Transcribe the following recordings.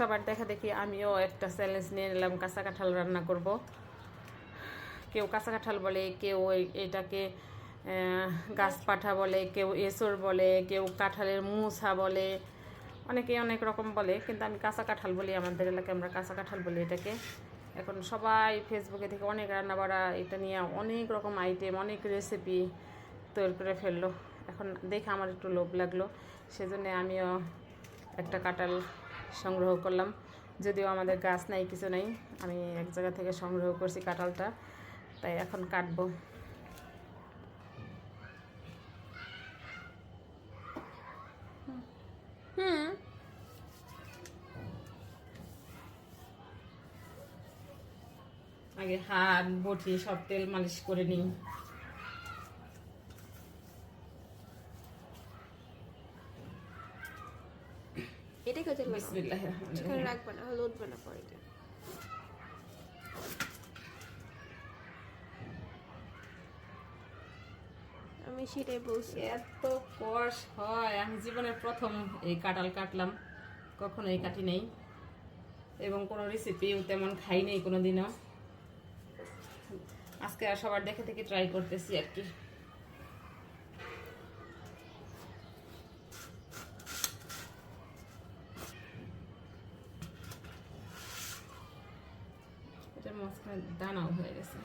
সবার দেখা দেখি আমিও একটা চ্যালেঞ্জ নিয়ে নিলাম, কাঁচা কাঁঠাল রান্না করব। কেউ কাঁচা কাঁঠাল বলে, কেউ এটাকে গাছ পাঠা বলে, কেউ এসর বলে, কেউ কাঁঠালের মুছা বলে, অনেকে অনেক রকম বলে, কিন্তু আমি কাঁচা কাঁঠাল বলি, আমাদের এলাকায় আমরা কাঁচা কাঁঠাল বলি এটাকে। এখন সবাই ফেসবুকে থেকে অনেক রান্না বাড়া এটা নিয়ে অনেক রকম আইটেম অনেক রেসিপি তৈরি করে ফেলল। এখন দেখে আমার একটু লোভ লাগল, সেজন্য আমিও একটা কাঁঠাল সংগ্রহ করলাম। যদিও আমাদের গাছ নাই, কিছু নাই, আমি এক জায়গা থেকে সংগ্রহ করছি কাঁঠালটা, তাই এখন কাটবো। আগে হাত, বটি, সব তেল মালিশ করে নিই। এটা কোথায় লাগাবো? বিসমিল্লাহ রাখবে না হলুদ বানা পরে এটা। আমি সেটাই বলছি। এত কষ হয় আমি জীবনের প্রথম এই কাঁঠাল কাটলাম। কখনো এই কাটি নেই। এবং কোনো রেসিপিও তেমন খাই নেই কোনো দিনও আজকে আর সবার দেখে থেকে ট্রাই করতেছি আর কি। দানাও হয়ে গেছে।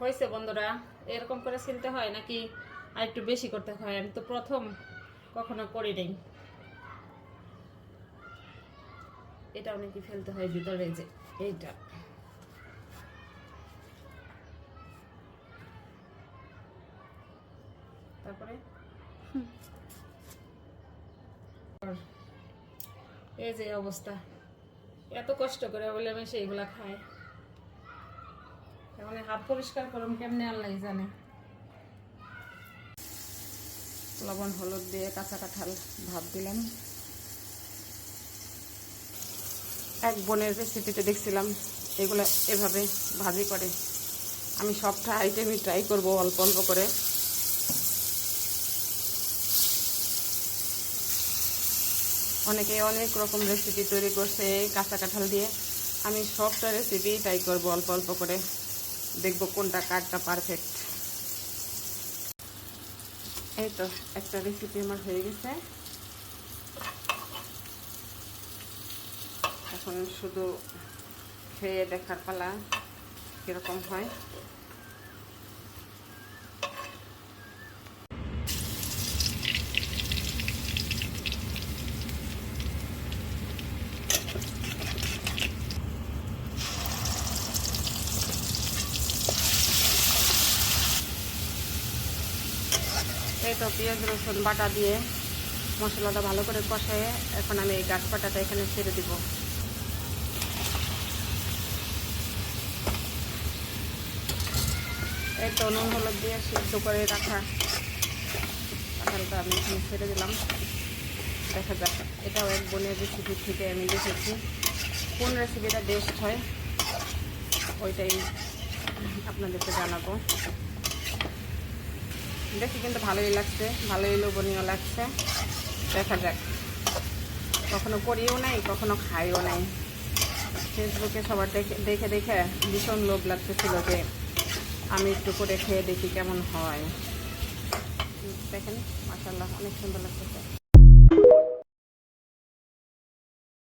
হয়েছে বন্ধুরা, এরকম করে ছিলতে হয় নাকি? আর একটু বেশি করতে হয়, আমি তো প্রথম কখনো করি নাই। এটা অনেকে ফেলতে হয় ভিতরে যে এইটা। তারপরে? এই যে অবস্থা। এত কষ্ট করে বলে আমি সেইগুলা খাই। এখন হাত পরিষ্কার করুন, কেমনে আল্লাহ জানে। লবণ, হলুদ দিয়ে কাঁচা কাঁঠাল ভাব দিলাম। এক বোনের রেসিপিতে দেখছিলাম, এগুলো এভাবে ভাজি করে। আমি সবটা আইটেমই ট্রাই করব অল্প অল্প করে। অনেকে অনেক রকম রেসিপি তৈরি করছে কাঁচা কাঁঠাল দিয়ে। আমি সবটা রেসিপি ট্রাই করব অল্প অল্প করে। দেখব কোনটা কাঠটা পারফেক্ট এই তো, একটা রেসিপি আমার হয়ে গেছে। এখন শুধু খেয়ে দেখার পালা কীরকম হয়। এই তো পেঁয়াজ, রসুন বাটা দিয়ে মশলাটা ভালো করে কষায় এখন আমি এই গাছ পাটাটা এখানে ছেড়ে দিব। এই তো নুন, হলুদ দিয়ে সিদ্ধ করে রাখা কাঁঠালটা আমি এখানে ছেড়ে দিলাম। দেখা যাক, এটাও এক বোনের রেসিপি থেকে আমি দেখেছি। কোন রেসিপিটা বেস্ট হয়, ওইটাই আপনাদেরকে জানাব। দেখি কিন্তু ভালোই লাগছে, ভালোই লোভনীয় লাগছে। দেখা যাক। কখনো করিও নাই, কখনো খাইও নাই। ফেসবুকে সবার দেখে দেখে দেখে ভীষণ লোভ লাগতেছিল যে আমি একটু করে খেয়ে দেখি কেমন হয়। দেখেন মাসাল্লাহ অনেক সুন্দর লাগতেছে।